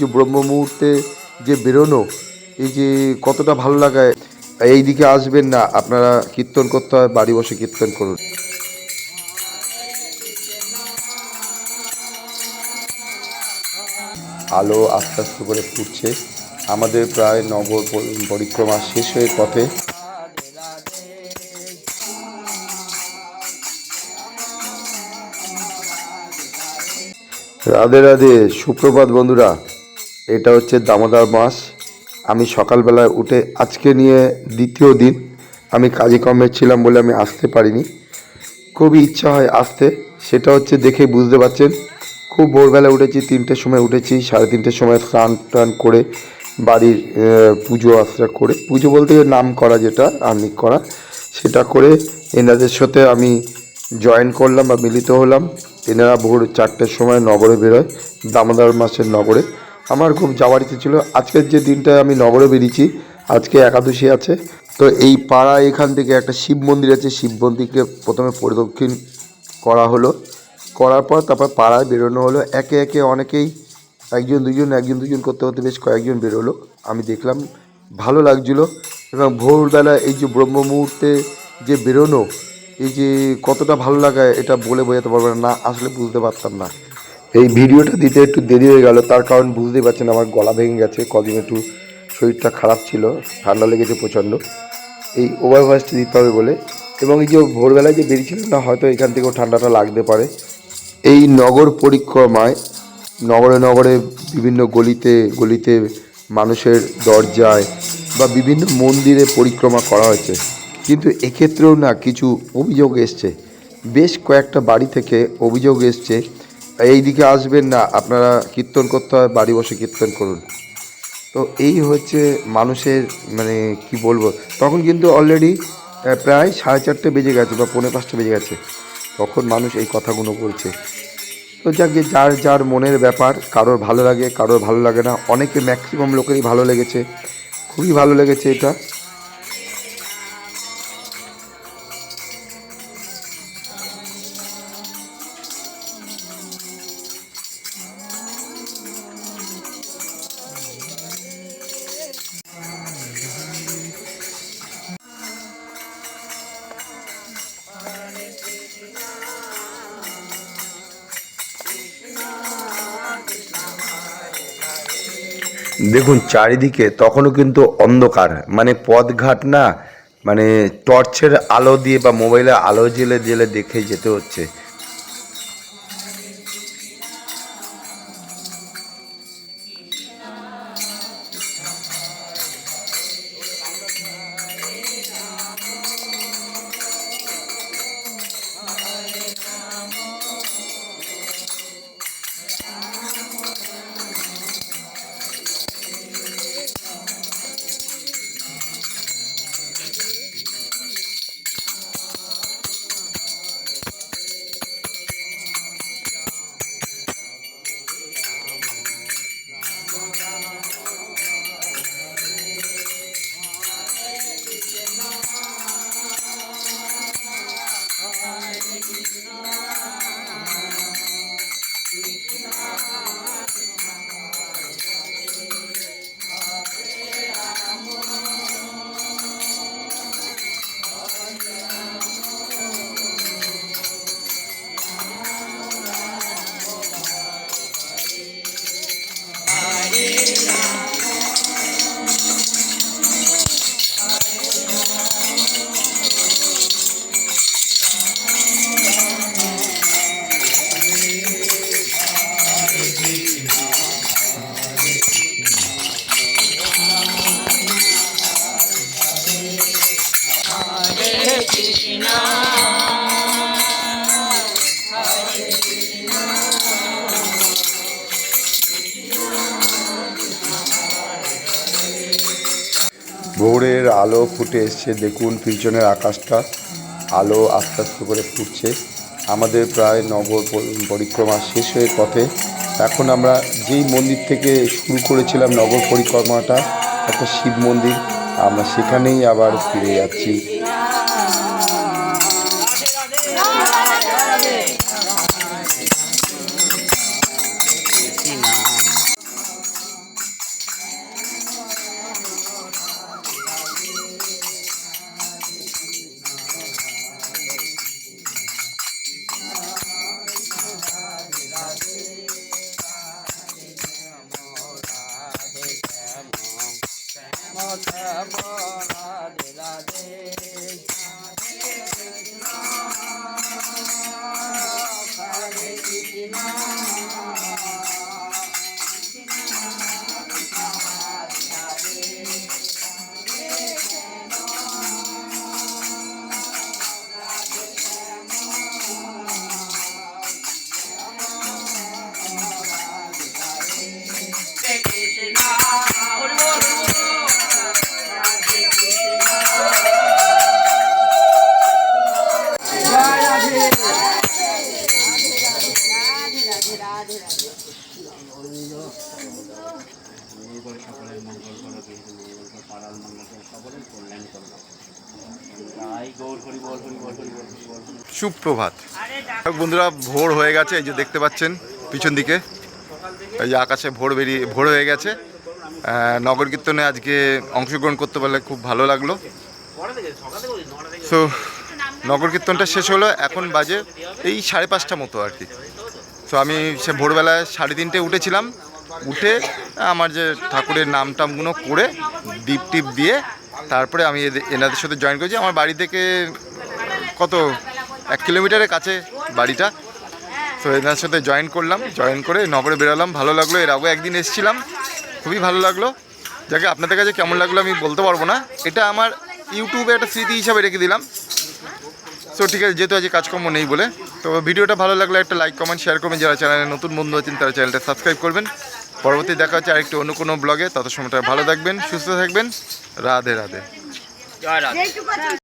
যে ব্রহ্ম মুহূর্তে যে বেরোনো, এই যে কতটা ভালো লাগায় এই দিকে আসবেন না, আপনারা কীর্তন করতে হয়, বাড়ি বসে কীর্তন করুন। আলো আস্তে আস্তে করে ফুটছে, আমাদের প্রায় নগর পরিক্রমা শেষ হয়ে পথে। রাধে রাধে, সুপ্রভাত বন্ধুরা। এটা হচ্ছে দামোদর মাস। আমি সকালবেলায় উঠে আজকে নিয়ে দ্বিতীয় দিন আমি কাজে কর্মে ছিলাম বলে আমি আসতে পারিনি। খুবই ইচ্ছা হয় আসতে। সেটা হচ্ছে দেখে বুঝতে পারছেন, খুব ভোরবেলা উঠেছি, তিনটের সময় উঠেছি, সাড়ে তিনটের সময় স্নান টান করে বাড়ির পুজো আশ্রা করে, পুজো বলতে নাম করা যেটা আর্নিক করা, সেটা করে এনাদের সাথে আমি জয়েন করলাম বা মিলিত হলাম। এনারা ভোর চারটের সময় নগরে বেরোয়, দামোদর মাসের নগরে। আমার খুব যাওয়ার ইচ্ছে ছিল। আজকের যে দিনটায় আমি নগরে বেরিয়েছি, আজকে একাদশী আছে। তো এই পাড়া এখান থেকে একটা শিব মন্দির আছে, শিব মন্দিরকে প্রথমে পরিদক্ষিণ করা হলো। করার পর তারপর পাড়ায় বেরোনো হলো। একে একে অনেকেই একজন, দুজন একজন, দুজন করতে করতে বেশ কয়েকজন বেরোলো। আমি দেখলাম, ভালো লাগছিল। এবং ভোরবেলা এই যে ব্রহ্ম মুহূর্তে যে বেরোনো, এই যে কতটা ভালো লাগায় এটা বলে বোঝাতে পারব না, আসলে বুঝতে পারতাম না। এই ভিডিওটা দিতে একটু দেরি হয়ে গেল। তার কারণ বুঝতেই পারছেন আমার গলা ভেঙে গেছে। কদিন একটু শরীরটা খারাপ ছিল, ঠান্ডা লেগেছে প্রচণ্ড। এই ওভার ভয়েসটা দিতে হবে বলে। এবং এই যে ভোরবেলায় যে বেরিয়েছিলাম না, হয়তো এখান থেকেও ঠান্ডাটা লাগতে পারে। এই নগর পরিক্রমায়, নগরে নগরে বিভিন্ন গলিতে গলিতে মানুষের দরজায় বা বিভিন্ন মন্দিরে পরিক্রমা করা হয়েছে। কিন্তু এক্ষেত্রেও না কিছু অভিযোগ এসছে। বেশ কয়েকটা বাড়ি থেকে অভিযোগ এসছে এই দিকে আসবেন না, আপনারা কীর্তন করতে হয় বাড়ি বসে কীর্তন করুন। তো এই হচ্ছে মানুষের মানে কি বলব, তখন কিন্তু অলরেডি প্রায় সাড়ে চারটে বেজে গেছে বা পৌনে পাঁচটা বেজে গেছে। তখন মানুষ এই কথাগুলো বলছে। তো যাকে যার যার মনের ব্যাপার, কারোর ভালো লাগে, কারোর ভালো লাগে না, অনেকে ম্যাক্সিমাম লোকেরই ভালো লেগেছে। খুবই ভালো লেগেছে এটা। দেখুন, চারিদিকে তখনও কিন্তু অন্ধকার। মানে পথঘাট না মানে টর্চের আলো দিয়ে বা মোবাইলের আলো জেলে জেলে দেখে যেতে হচ্ছে। Yeah. ভোরের আলো ফুটে এসছে। দেখুন, পিছনের আকাশটা আলো আস্তে আস্তে করে ফুটছে। আমাদের প্রায় নগর পরিক্রমা শেষ হয়ে পথে। এখন আমরা যেই মন্দির থেকে শুরু করেছিলাম নগর পরিক্রমাটা, একটা শিব মন্দির, আমরা সেখানেই আবার ফিরে যাচ্ছি। মঙ্গল সকলের মঙ্গল করো কিন্তু মঙ্গল কর মঙ্গল কর সকলের কল্যাণ করো। সুপ্রভাত। বন্ধুরা, ভোর হয়ে গেছে, এই যে দেখতে পাচ্ছেন পিছন দিকে। এই যে আকাশে ভোর বেরিয়ে, ভোর হয়ে গেছে। নগর কীর্তনে আজকে অংশগ্রহণ করতে পারলে খুব ভালো লাগল। সো নগর কীর্তনটা শেষ হলো, এখন বাজে এই সাড়ে পাঁচটা মতো আর কি। তো আমি সে ভোরবেলায় সাড়ে তিনটে উঠেছিলাম। উঠে আমার যে ঠাকুরের নাম টামগুলো করে ডিপ টিপ দিয়ে তারপরে আমি এনাদের সাথে জয়েন করেছি। আমার বাড়ি থেকে কত? এক কিলোমিটারের কাছে বাড়িটা। তো এনার সাথে জয়েন করলাম। জয়েন করে নগরে বেরোলাম। ভালো লাগল। এর আগে একদিন এসেছিলাম। খুবই ভালো লাগল। যাকে আপনাদের কাছে কেমন লাগল আমি বলতে পারব না। এটা আমার ইউটিউবে একটা স্মৃতি হিসাবে রেখে দিলাম। সো ঠিক আছে, যেহেতু আজকে কাজকর্ম নেই বলে। তো ভিডিওটা ভালো লাগলে একটা লাইক কমেন্ট শেয়ার করবেন। যারা চ্যানেলে নতুন বন্ধু আছেন, তারা চ্যানেলটা সাবস্ক্রাইব করবেন। পরবর্তী দেখা হচ্ছে আরেকটি অন্য কোনো ব্লগে তত সময়টা ভালো থাকবেন সুস্থ থাকবেন। রাধে রাধে। জয় রাধে।